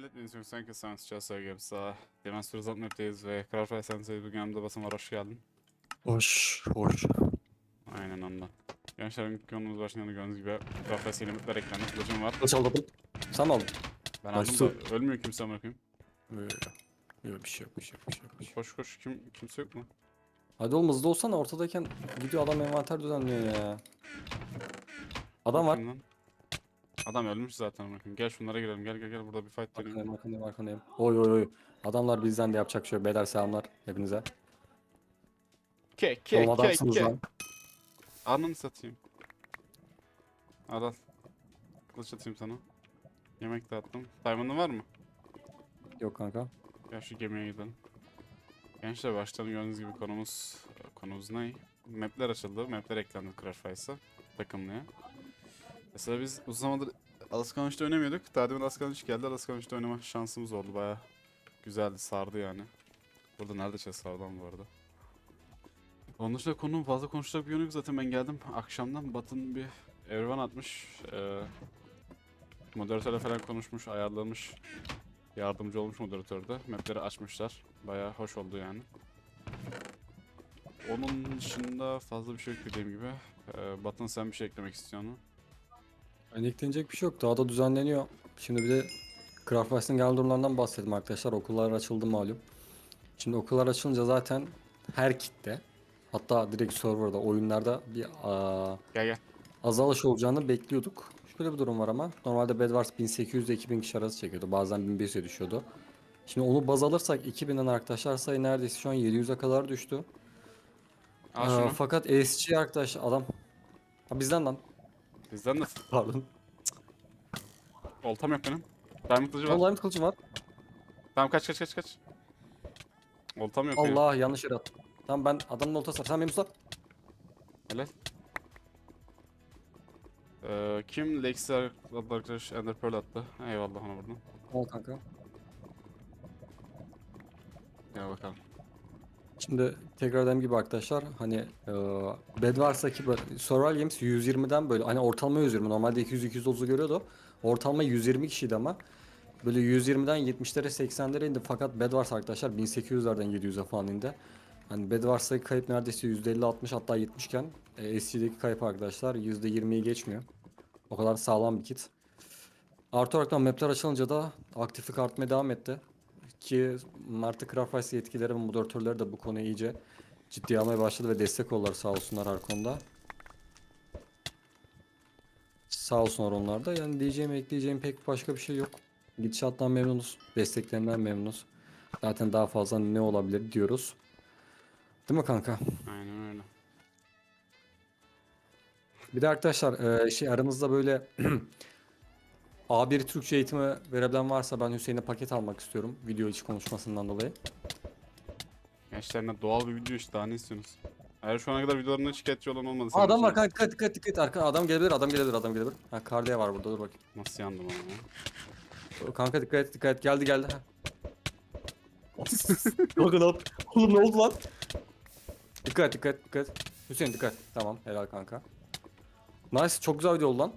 Thank you so much Chelsea Games. Uh, Demons Result Map'teyiz ve Craftfire Sense'yi bugün yanımda basın var. Hoş geldin. Hoş, hoş. Aynen ondan. Gençlerin konumuz başında gördüğünüz gibi Craftfire yeni mapler eklendi. Kılıcım var. Kaç aldın? Sen aldın? Ben aldım da ölmüyor kimse amına koyayım. Ee, Yok bir şey yok, bir şey yok, bir şey yok. bir şey yok. Koş koş kim kimse yok mu? Hadi oğlum hızlı olsana ortadayken gidiyor adam envanter düzenliyor ya. Adam var. Lan? Adam ölmüş zaten koyayım. Gel şunlara girelim. Gel gel gel burada bir fight dönüyor. Arkandayım, arkandayım, arkandayım. Oy oy oy. Adamlar bizden de yapacak şey. Beyler selamlar hepinize. Ke Oğlum ke ke adamsınız ke. lan. Ananı satayım. Al al. Kılıç atayım sana. Yemek de attım. Diamond'ın var mı? Yok kanka. Gel şu gemiye gidelim. Gençler baştan gördüğünüz gibi konumuz konumuz ne? Map'ler açıldı. Map'ler eklendi Crash Fires'a takımlıya. Mesela biz uzun zamandır Alaskan 3'te oynamıyorduk. Daha demin Alaskan 3 geldi. Alaskan 3'te oynama şansımız oldu. Baya güzeldi, sardı yani. Burada nerede chest lan bu arada? Onun dışında konunun fazla konuşacak bir yönü yok. Zaten ben geldim akşamdan Batın bir evren atmış. Ee, moderatörle falan konuşmuş, ayarlamış. Yardımcı olmuş moderatörde. Mapleri açmışlar. Bayağı hoş oldu yani. Onun dışında fazla bir şey yok dediğim gibi. Ee, Batın sen bir şey eklemek istiyorsun eklenecek bir şey yok. Daha da düzenleniyor. Şimdi bir de Craftwrights'ın genel durumlarından bahsedelim arkadaşlar. Okullar açıldı malum. Şimdi okullar açılınca zaten her kitle hatta direkt serverda oyunlarda bir aa, Gel gel. azalış olacağını bekliyorduk. Şöyle bir durum var ama normalde Bedwars 1800 ile 2000 kişi arası çekiyordu. Bazen 1500'e düşüyordu. Şimdi onu baz alırsak 2000'den arkadaşlar sayı neredeyse şu an 700'e kadar düştü. Al Aa, şunu. fakat ESC arkadaş adam ha, bizden lan Bizden de pardon. oltam yok benim. Diamond kılıcı var. Online kılıcım var. Tamam kaç kaç kaç kaç. Oltam yok benim. Allah yanlış yere attım. Tamam ben adamın oltası var. Sen benim usta. Helal. Ee, kim Lexer adlı arkadaş Ender Pearl attı. Eyvallah ona buradan. Al kanka. Gel bakalım. Şimdi tekrar dediğim gibi arkadaşlar hani e, Bedwars'taki böyle Survival Games 120'den böyle hani ortalama 120 normalde 200-230'u görüyordu. Ortalama 120 kişiydi ama böyle 120'den 70'lere 80'lere indi fakat Bedwars arkadaşlar 1800'lerden 700'e falan indi. Hani Bedwars'taki kayıp neredeyse %50-60 hatta 70 iken e, SC'deki kayıp arkadaşlar %20'yi geçmiyor. O kadar sağlam bir kit. Artı olarak da mapler açılınca da aktiflik artmaya devam etti. Ki Martı Craftwise yetkileri ve moderatörleri de bu konuyu iyice ciddiye almaya başladı ve destek oldular sağ olsunlar her konuda. Sağ olsunlar onlar da. Yani diyeceğim ekleyeceğim pek başka bir şey yok. Gidişattan memnunuz. Desteklerinden memnunuz. Zaten daha fazla ne olabilir diyoruz. Değil mi kanka? Aynen öyle. Bir de arkadaşlar e, şey aranızda böyle A1 Türkçe eğitimi verebilen varsa ben Hüseyin'e paket almak istiyorum. Video içi konuşmasından dolayı. Gençlerine doğal bir video işte daha ne istiyorsunuz? Eğer şu ana kadar videolarından şikayetçi olan olmadı. Aa, adam var kanka dikkat dikkat dikkat. Arka, adam gelebilir adam gelebilir adam gelebilir. Ha Karliye var burada dur bakayım. Nasıl yandım ama ya? Kanka dikkat et dikkat et geldi geldi. Ha. Ne yap- Oğlum ne oldu lan? Dikkat dikkat dikkat. Hüseyin dikkat. Tamam helal kanka. Nice çok güzel video oldu lan.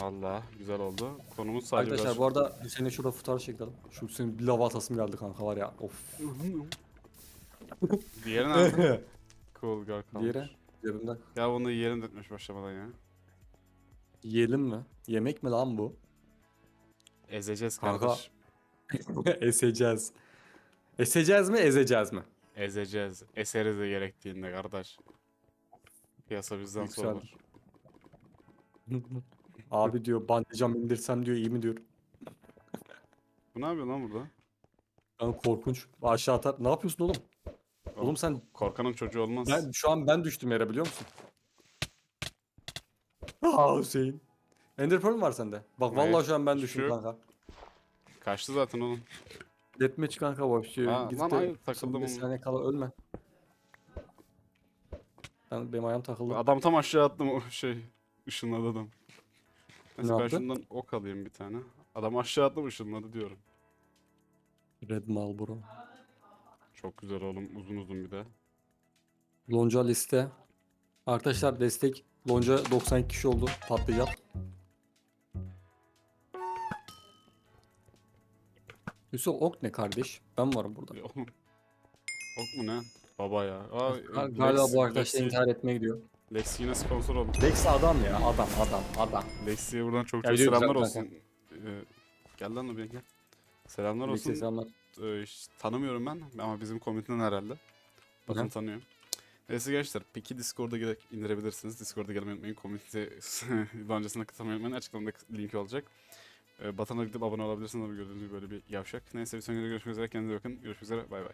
Valla güzel oldu. Konumuz sadece Arkadaşlar biraz... bu arada Hüseyin'e şurada fotoğraf çekelim. Şu Hüseyin bir lava atasım geldi kanka var ya. Of. Diğeri nerede? cool girl kalmış. Diğeri cebimde. Ya bunu yerin etmiş başlamadan ya. Yiyelim mi? Yemek mi lan bu? Ezeceğiz Kanka. kardeş. Eseceğiz. Eseceğiz mi ezeceğiz mi? Ezeceğiz. Eseriz de gerektiğinde kardeş. Piyasa bizden Yüksel. sorulur. Abi diyor bandicam indirsem diyor iyi mi diyor. Bu ne yapıyor lan burada? Ben korkunç. Aşağı atar. Ne yapıyorsun oğlum? Oğlum sen Korkanın çocuğu olmaz. ben şu an ben düştüm yere biliyor musun? Aa Hüseyin. Ender Pearl mü var sende? Bak Hayır, vallahi şu an ben şu düştüm yok. kanka. Kaçtı zaten oğlum. Deathmatch kanka boş. Gidip lan hayır, takıldım bir ama. saniye kala ölme. Ben benim ayağım takıldı. Adam tam aşağı attım o şey. Işınladı adam. Neyse ben yaptı? şundan ok alayım bir tane. Adam aşağı attım ışınladı diyorum. Red Marlboro. Çok güzel oğlum uzun uzun bir de. Lonca liste. Arkadaşlar destek. Lonca 92 kişi oldu. Patlayacak. Yusuf ok ne kardeş? Ben varım burada. Ok mu ne? Baba ya. Aa, Gal- Galiba Lex- bu arkadaş Lexi- intihar etmeye gidiyor. Lexi yine sponsor oldu. Lex adam ya adam adam adam. Lexi'ye buradan çok Ya çok biliyorum selamlar zaten olsun. Ee, gel lan Nubia gel. Selamlar Lex'e olsun. selamlar. Ee, hiç tanımıyorum ben ama bizim komüniteden herhalde. Bakın Hı. tanıyor. Neyse gençler peki Discord'a girerek indirebilirsiniz. Discord'a gelmeyi unutmayın. Komünite öncesine katılmayı unutmayın. Açıklamada linki olacak. Ee, Batan'a gidip abone olabilirsiniz ama gördüğünüz gibi böyle bir yavşak. Neyse bir sonraki görüşmek üzere. Kendinize bakın. Görüşmek üzere. Bay bay.